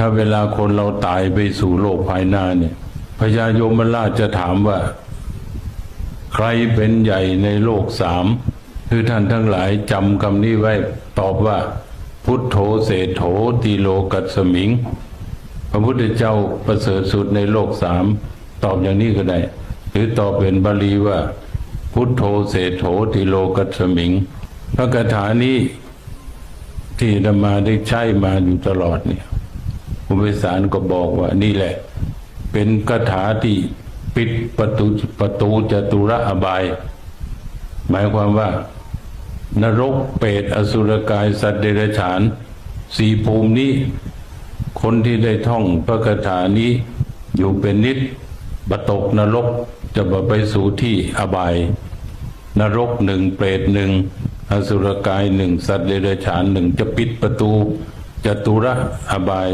ถ้าเวลาคนเราตายไปสู่โลกภายหน้าเนี่ยพญายมราชจะถามว่า ใครเป็นใหญ่ในโลกสามคือท่านทั้งหลายจำคำนี้ไว้ตอบว่า พุทโธเศรษโธตีโลกัสสมิง พระพุทธเจ้าประเสริฐสุดในโลกสามตอบอย่างนี้ก็ได้ หรือตอบเป็นบาลีว่า พุทโธเศรษโธติโลกัสมิง พระคาถานี้ที่ธรรมาได้ใช้มาอยู่ตลอดเนี่ย อุปสารก็บอกว่านี่แหละ เป็นคาถาที่ปิดประตูประตูจตุระอบาย หมายความว่า นรกเปรตอสุรกายสัตว์เดรัจฉาน สี่ภูมินี้ คนที่ได้ท่องพระคาถานี้ อยู่เป็นนิดบตกนรกจะบไปสู่ที่อบาย นรกหนึ่งเปรตหนึ่งอสุรกายหนึ่งสัตว์เดรัจฉานหนึ่งจะปิดประตูจตุระอบาย